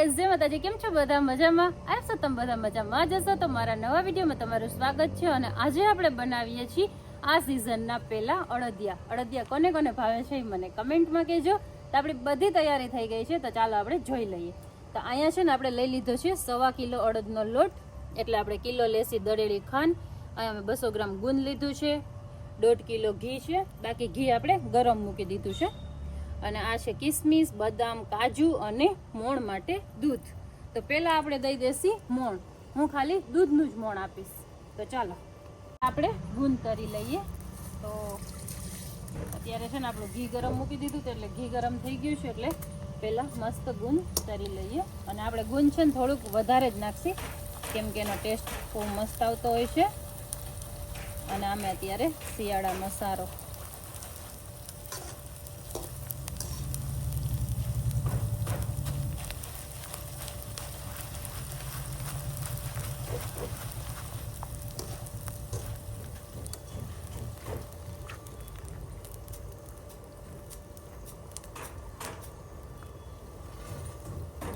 જય માતાજી કેમ છો? બધા મજામાં? આવશો તમે બધા મજામાં જશો? તો મારા નવા વિડીયોમાં તમારું સ્વાગત છે અને આજે આપણે બનાવીએ છીએ આ સિઝનના પહેલા અડદિયા. અડદિયા કોને કોને ભાવે છે એ મને કમેન્ટમાં કહેજો. તો આપણી બધી તૈયારી થઈ ગઈ છે, તો ચાલો આપણે જોઈ લઈએ. તો અહીંયા છે ને આપણે લઈ લીધો છે સવા કિલો અડદનો લોટ. એટલે આપણે કિલો લેસી દળેલી ખાંડ. અહીંયા અમે બસો ગ્રામ ગુંદ લીધું છે. દોઢ કિલો ઘી છે. બાકી ઘી આપણે ગરમ મૂકી દીધું છે. અને આ છે કિસમિસ, બદામ, કાજુ અને મોણ માટે દૂધ. તો પહેલાં આપણે દઈ દેસી મોણ. હું ખાલી દૂધનું જ મોણ આપીશ. તો ચાલો, આપણે ગુંદ તરી લઈએ. તો અત્યારે છે ને આપણું ઘી ગરમ મૂકી દીધું એટલે ઘી ગરમ થઈ ગયું છે, એટલે પહેલાં મસ્ત ગુંદ તરી લઈએ. અને આપણે ગુંદ છે ને થોડુંક વધારે જ નાખશી, કેમ કે એનો ટેસ્ટ બહુ મસ્ત આવતો હોય છે. અને આમે અત્યારે શિયાળા મસારો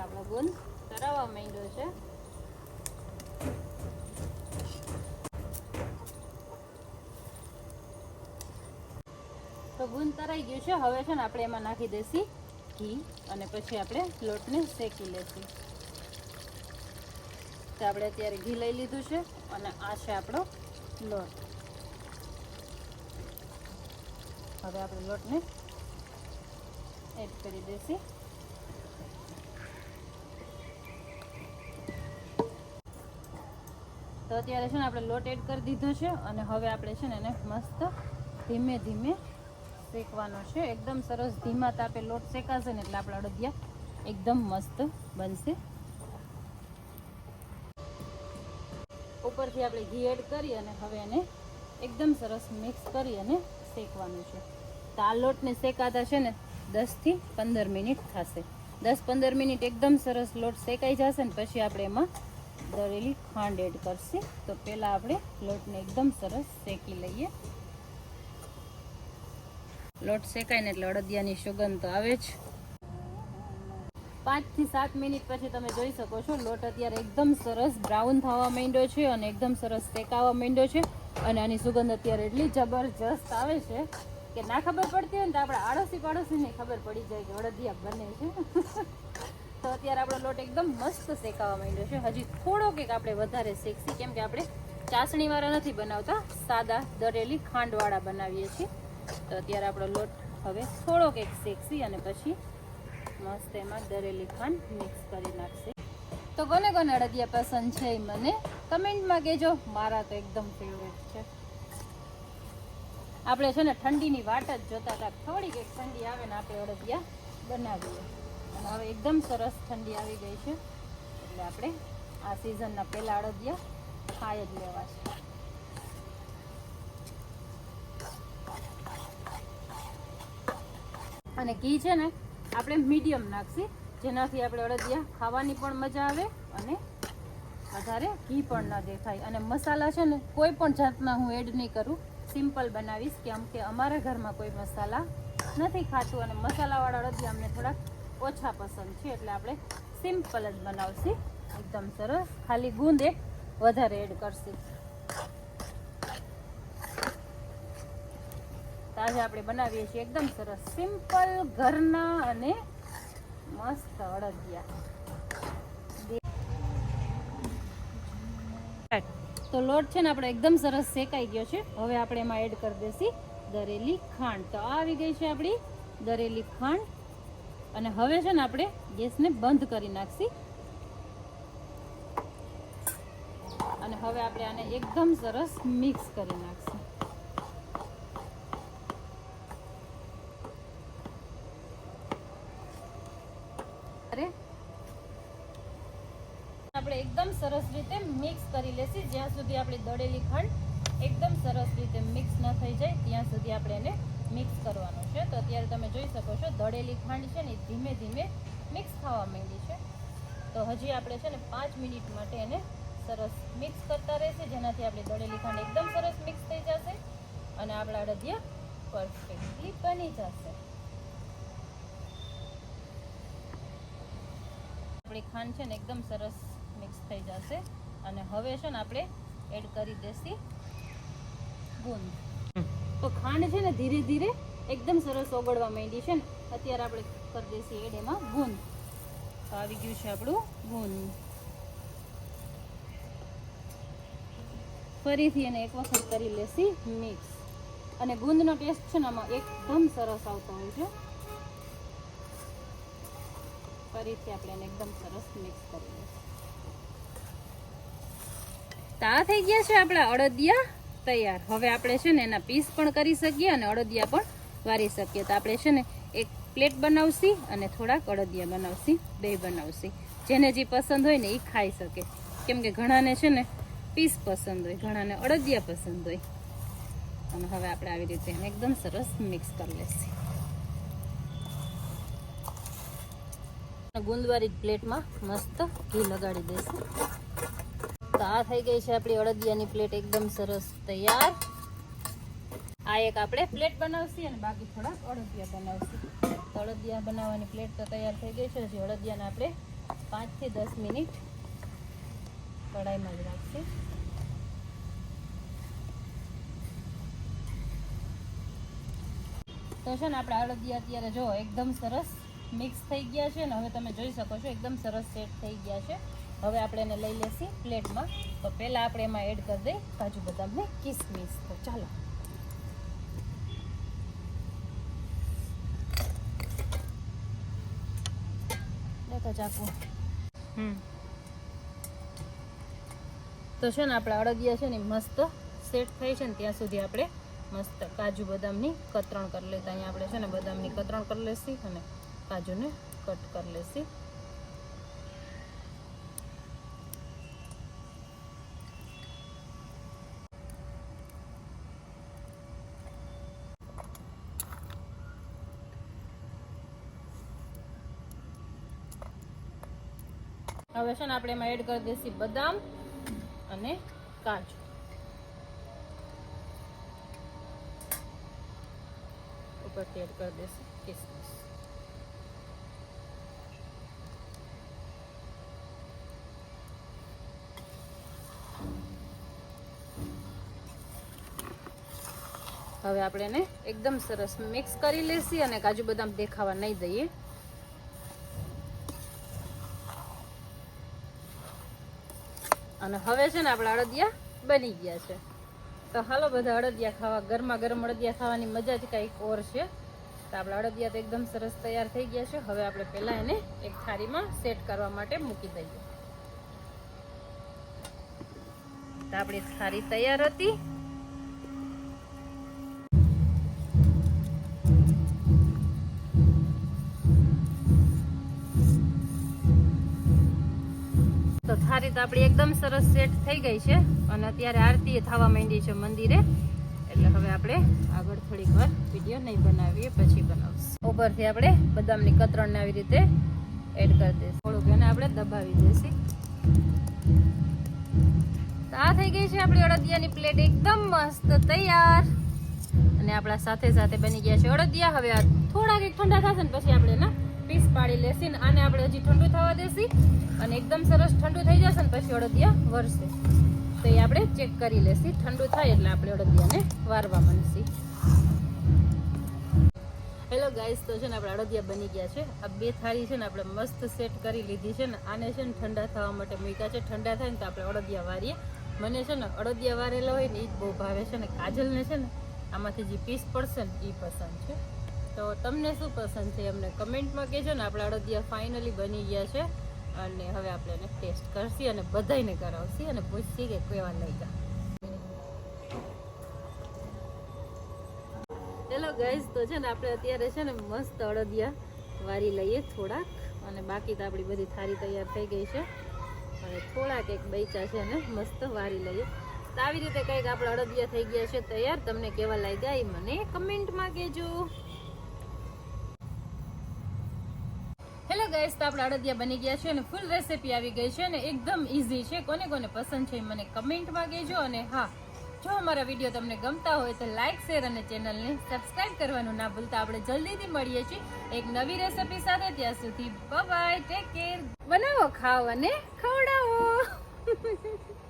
આપણો ગુંદ માંડ્યો છે. તો ગુંદ તરાઈ ગયું છે. હવે છે ને આપણે એમાં નાખી દઈશી ઘી અને પછી આપણે લોટને શેકી લેશું. તો આપણે અત્યારે ઘી લઈ લીધું છે અને આ છે આપણો લોટ. હવે આપણે લોટને એડ કરી દઈશી તો અત્યારે છે ને આપણે લોટ એડ કરી દીધો છે અને હવે આપણે છે ને એને મસ્ત ધીમે ધીમે શેકવાનો છે. એકદમ સરસ ધીમા તાપે લોટ શેકાશે ને એટલે આપણા અડદિયા એકદમ મસ્ત બનશે. ઉપરથી આપણે ઘી એડ કરી અને હવે એને એકદમ સરસ મિક્સ કરી અને શેકવાનું છે. તો આ લોટને શેકાતા છે ને દસથી પંદર મિનિટ થશે. દસ પંદર મિનિટ એકદમ સરસ લોટ શેકાઈ જશે ને પછી આપણે એમાં દળેલી ખાંડ એડ કરશે. તો પહેલાં આપણે લોટને એકદમ સરસ શેકી લઈએ. લોટ શેકાય ને એટલે અડદિયાની સુગંધ તો આવે જ. પાંચથી સાત મિનિટ પછી તમે જોઈ શકો છો, લોટ અત્યારે એકદમ સરસ બ્રાઉન થવા માંડ્યો છે અને એકદમ સરસ શેકાવા માંડ્યો છે. અને આની સુગંધ અત્યારે એટલી જબરજસ્ત આવે છે કે ના ખબર પડતી હોય ને તો આપણે આડોશી પાડોશીને ખબર પડી જાય કે અડદિયા બને છે. તો અત્યારે આપણો લોટ એકદમ મસ્ત શેકાવા માંડ્યો છે. હજી થોડોક એક આપણે વધારે શેકશી, કેમ કે આપણે ચાસણીવાળા નથી બનાવતા, સાદા દરેલી ખાંડવાળા બનાવીએ છીએ. તો અત્યારે આપણો લોટ હવે થોડોક એક શેકશી અને પછી મસ્ત એમાં દરેલી ખાંડ મિક્સ કરી નાખશે. તો કોને કોને અડદિયા પસંદ છે એ મને. કમેન્ટમાં કહેજો, મારા તો એકદમ ફેવરેટ છે. આપણે છે ને ઠંડીની વાટ જ જોતા હતા. થોડીક એક ઠંડી આવે ને આપણે અડદિયા બનાવીએ. અને હવે એકદમ સરસ ઠંડી આવી ગઈ છે. એટલે આપણે આ સિઝનના પહેલા અડદિયા ખાઈ જ લેવા છે અને ઘી છે ને આપણે મીડિયમ નાખશી. જેનાથી આપણે અડદિયા ખાવાની પણ મજા આવે અને વધારે ઘી પણ ન દેખાય. અને મસાલા છે ને કોઈ પણ જાતના હું એડ નહીં કરું. સિમ્પલ બનાવીશ કેમ કે અમારા ઘરમાં કોઈ મસાલા નથી ખાતું અને મસાલાવાળા અડદિયા અમને થોડાક ઓછા પસંદ છે, એટલે આપણે સિમ્પલ જ બનાવશી. એકદમ સરસ. ખાલી ગુંદ વધારે એડ કરશે. આજે આપણે બનાવીએ છીએ એકદમ સરસ. સિમ્પલ ઘરના અને મસ્ત અડદિયા તો લોટ છે ને આપણે એકદમ સરસ શેકાઈ ગયો છે. હવે આપણે એમાં એડ કરી દેસી દરેલી ખાંડ. તો આવી ગઈ છે આપણી દરેલી ખાંડ. અને હવે છે ને આપણે ગેસને બંધ કરી નાખશી. અને હવે આપણે આને એકદમ સરસ મિક્સ કરી નાખશું. અરે. આપણે એકદમ સરસ રીતે મિક્સ કરી લેશી. જ્યાં સુધી આપણી દળેલી ખાંડ એકદમ સરસ રીતે મિક્સ ન થઈ જાય, ત્યાં સુધી આપણે એને મિક્સ કરવાનું છે. તો અત્યારે તમે જોઈ શકો છો, દળેલી ખાંડ છે ને ધીમે ધીમે મિક્સ થવા માંડી છે. તો હજી આપણે છે ને પાંચ મિનિટ માટે એને સરસ મિક્સ કરતા રહેશે, જેનાથી આપણી દળેલી ખાંડ એકદમ સરસ મિક્સ થઈ જશે અને આપણા અડદિયા પરફેક્ટલી બની જશે. આપણી ખાંડ છે ને એકદમ સરસ મિક્સ થઈ જશે અને હવે છે ને આપણે એડ કરી દેસી ગુંદ. તો ખાંડ છે ને ધીરે ધીરે એકદમ સરસ ઓગળવા માંડી છે ને. અત્યારે આપણે કરી દઈશું એડ એમાં ગુંદ આવી ગયું છે આપણું ગુંદ ફરીથી એને એક વખત કરી લેશી મિક્સ. અને ગુંદનો ટેસ્ટ છે ને આમાં એકદમ સરસ આવતો હોય છે. ફરીથી આપણે એને એકદમ સરસ મિક્સ કરી લઈશું તા થઈ ગયા છે આપણા અડદિયા. તૈયાર. હવે આપણે છે ને એના પીસ પણ કરી શકીએ અને અડદિયા પણ વારી શકીએ. તો આપણે છે ને એક પ્લેટ બનાવશી અને થોડાક અડદિયા બનાવશી, બે બનાવશી. જેને જે પસંદ હોય ને એ ખાઈ શકે. કેમ કે ઘણાને છે ને પીસ પસંદ હોય, ઘણાને અડદિયા પસંદ હોય. અને હવે આપણે આવી રીતે એને એકદમ સરસ મિક્સ કરી લેશું. ગુંદવારી પ્લેટમાં મસ્ત ઘી લગાડી દઈશું તો આ થઈ ગઈ છે આપણી અડદિયાની પ્લેટ એકદમ સરસ તૈયાર. આ એક આપણે પ્લેટ બનાવશી અને બાકી થોડાક અડદિયા બનાવશી. તો અડદિયા બનાવવાની પ્લેટ તો તૈયાર થઈ ગઈ છે. હજી અડદિયાને આપણે પાંચથી દસ મિનિટ કઢાઈમાં જ રાખશે. તો છે ને આપણે અડદિયા અત્યારે જો એકદમ સરસ મિક્સ થઈ ગયા છે ને હવે તમે જોઈ શકો છો, એકદમ સરસ સેટ થઈ ગયા છે. હવે આપણે એને લઈ લેશી પ્લેટમાં. તો પહેલાં આપણે એમાં એડ કરી દઈએ. કાજુ બદામને કિસમિસ. તો ચાલો. ચાકુ. હમ. તો છે ને આપણા અડદિયા છે ને મસ્ત સેટ થઈ છે ને ત્યાં સુધી આપણે મસ્ત કાજુ બદામની કતરણ કરી લેતા. અહીંયા આપણે છે ને બદામની કતરણ કરી લેશી અને કાજુને કટ કરી લેશી. હવે છે ને આપણે એમાં એડ કરી દઈશું બદામ અને કાજુ. ઉપરથી એડ કરી દઈશું કિસમિસ. હવે આપણે એને એકદમ સરસ મિક્સ કરી લેશી અને કાજુ બદામ દેખાવા નહીં દઈએ. અને હવે છે ને આપણા અડદિયા બની ગયા છે. તો હાલો બધા અડદિયા ખાવા, ગરમા ગરમ અડદિયા ખાવાની મજા જ કંઈક ઓર છે. તો આપણા અડદિયા તો એકદમ સરસ તૈયાર થઈ ગયા છે. હવે આપણે પહેલાં એને એક થાળીમાં સેટ કરવા માટે મૂકી દઈએ. તો આપણી થાળી તૈયાર હતી. થાળી તો આપણી એકદમ સરસ સેટ થઈ ગઈ છે. અને અત્યારે આરતી થવા માંડી છે મંદિરે. એટલે હવે આપણે આગળ થોડીક વાર વીડિયો નહીં બનાવીએ, પછી બનાવશું. ઉપરથી આપણે બદામની કતરણને આવી રીતે એડ કરી દઈશું. થોડુંક એને આપણે દબાવી દઈશું. આ થઈ ગઈ છે આપણી અડદિયાની પ્લેટ એકદમ મસ્ત તૈયાર. અને આપણા સાથે સાથે બની ગયા છે અડદિયા. હવે થોડાક એક ઠંડા થશે ને પછી આપણે એના પીસ પાડી લેશી ને આને આપણે હજી ઠંડુ થવા દેશી. અને એકદમ સરસ ઠંડુ થઈ જશે ને પછી અડદિયા વરસે. તો એ આપણે ચેક કરી લેશી. ઠંડુ થાય એટલે આપણે અડદિયાને વારવા માંડશી. હેલો ગાઈસ, તો છે ને આપણે અડદિયા બની ગયા છે. આ બે થાળી છે ને આપણે મસ્ત સેટ કરી લીધી છે ને આને છે ને ઠંડા થવા માટે મૂક્યા છે. ઠંડા થાય ને તો આપણે અડદિયા વારીએ. મને છે ને અડદિયા વારેલા હોય ને એ જ બહુ ભાવે છે ને કાજલને છે ને આમાંથી જે પીસ પડશે ને એ પસંદ છે. તો તમને શું પસંદ છે? અમને કમેન્ટમાં કહેજો ને. આપણા અડદિયા ફાઇનલી બની ગયા છે. અને હવે આપણે એને ટેસ્ટ કરશી અને બધાયને કરાવશી અને પૂછશી કે કેવા લાગ્યા ચલો ગઈશ તો છે ને આપણે અત્યારે છે ને મસ્ત અડદિયા વારી લઈએ થોડાક. અને બાકી તો આપણી બધી થારી તૈયાર થઈ ગઈ છે. અને થોડાક એક બૈચા છે ને મસ્ત વારી લઈએ. તો આવી રીતે કંઈક આપણે અડદિયા થઈ ગયા છે તૈયાર. તમને કેવા લાગ્યા એ મને કમેન્ટમાં કહેજો. ગાઈસ તો આપણે અડદિયા બની ગયા છે અને ફૂલ રેસીપી આવી ગઈ છે અને એકદમ ઇઝી છે. કોને કોને પસંદ છે મને કમેન્ટમાં કહેજો અને હા, જો અમારા વીડિયો તમને ગમતા હોય તો લાઇક શેર અને ચેનલને સબસ્ક્રાઇબ કરવાનું ના ભૂલતા. આપણે જલ્દીથી મળીએ છીએ એક નવી રેસીપી સાથે. ત્યાં સુધી બાય ટેક કેર બનાવો ખાવ અને ખવડાવો.